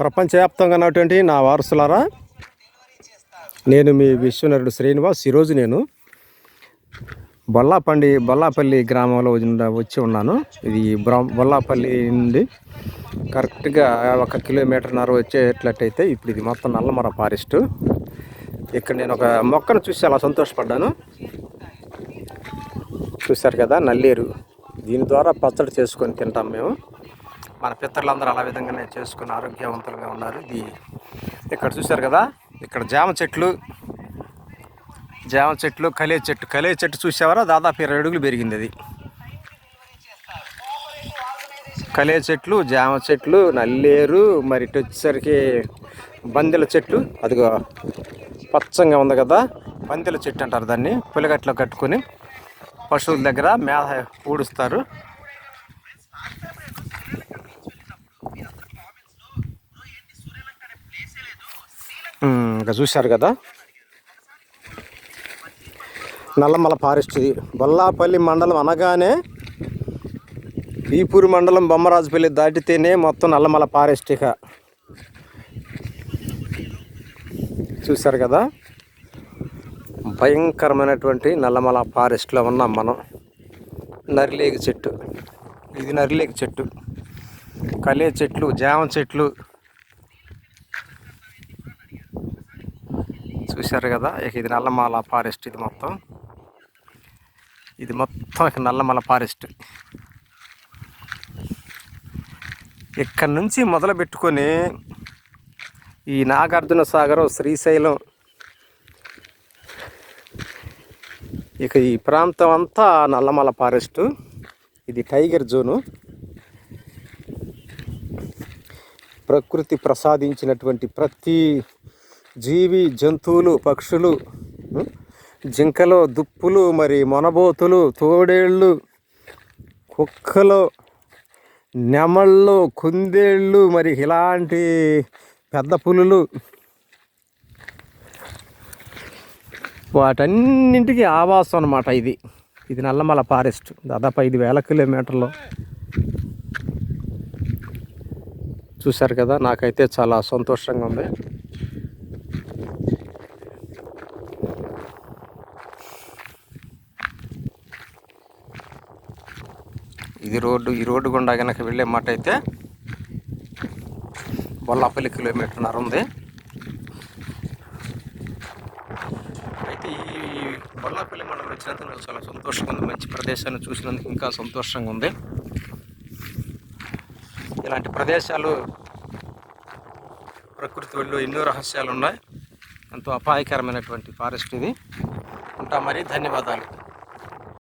ప్రపంచవ్యాప్తంగా ఉన్నటువంటి నా వారసులారా నేను మీ విశ్వనరుడు శ్రీనివాస్. ఈరోజు నేను బొల్లాపండి బొల్లాపల్లి గ్రామంలో వచ్చి ఉన్నాను. ఇది బొల్లాపల్లి నుండి కరెక్ట్గా ఒక కిలోమీటర్న్నర వచ్చేట్లట్టయితే ఇప్పుడు ఇది మొత్తం నల్లమర ఫారెస్ట్. ఇక్కడ నేను ఒక మొక్కను చూసి అలా సంతోషపడ్డాను. చూశారు కదా నల్లేరు. దీని ద్వారా పచ్చడి చేసుకొని తింటాం మేము. మన పితరులందరూ అలా విధంగానే చేసుకుని ఆరోగ్యవంతులుగా ఉన్నారు. ఇది ఇక్కడ చూశారు కదా ఇక్కడ జామ చెట్లు జామ చెట్లు కలే చెట్టు కలే చెట్టు చూసేవారా దాదాపు ఇరవై అడుగులు పెరిగింది అది. కలే చెట్లు జామ చెట్లు నల్లేరు మరి ఇటు వచ్చేసరికి బందెల చెట్టు అదిగో పచ్చంగా ఉంది కదా బందెల చెట్టు అంటారు దాన్ని పులిగట్లో కట్టుకొని పశువుల దగ్గర మేత ఊడుస్తారు. ఇంకా చూశారు కదా? నల్లమల ఫారెస్ట్ ఇది. బొల్లాపల్లి మండలం అనగానే ఈపూరు మండలం బొమ్మరాజుపల్లి దాటితేనే మొత్తం నల్లమల ఫారెస్ట్ ఇక. చూశారు కదా? భయంకరమైనటువంటి నల్లమల ఫారెస్ట్లో ఉన్నాం మనం. నరిలేగి చెట్టు. ఇది నరిలేగి చెట్టు. కలే చెట్లు జామ చెట్లు చూశారు కదా? ఇక ఇది నల్లమల ఫారెస్ట్ ఇది మొత్తం. ఇది మొత్తం ఇక నల్లమల ఫారెస్ట్. ఇక్కడ నుంచి మొదలు పెట్టుకొని ఈ నాగార్జున సాగరం శ్రీశైలం ఇక ఈ ప్రాంతం అంతా నల్లమల ఫారెస్ట్. ఇది టైగర్ జోను. ప్రకృతి ప్రసాదించినటువంటి ప్రతి జీవి జంతువులు పక్షులు జింకలో జింకలు దుప్పులు మరి మొనబోతులు తోడేళ్ళు కుక్కలో నెమళ్ళు కుందేళ్ళు మరి ఇలాంటి పెద్ద పులులు. వాటన్నింటికి ఆవాసం అనమాట ఇది. ఇది నల్లమల ఫారెస్ట్. దాదాపు ఐదు వేల కిలోమీటర్లు. చూశారు కదా? నాకైతే చాలా సంతోషంగా ఉంది. ఇది రోడ్డు ఈ రోడ్డు గుండా కనుక వెళ్ళే మాట అయితే బొల్లాపల్లి కిలోమీటర్నర ఉంది. అయితే ఈ బొల్లాపల్లి మనం వచ్చినందుకు నాకు చాలా సంతోషంగా ఉంది. మంచి ప్రదేశాన్ని చూసినందుకు ఇంకా సంతోషంగా ఉంది. ఇలాంటి ప్రదేశాలు ప్రకృతి ఎన్నో రహస్యాలు ఉన్నాయి. ఎంతో అపాయకరమైనటువంటి ఫారెస్ట్ ఇది. ఉంటా మరి ధన్యవాదాలు.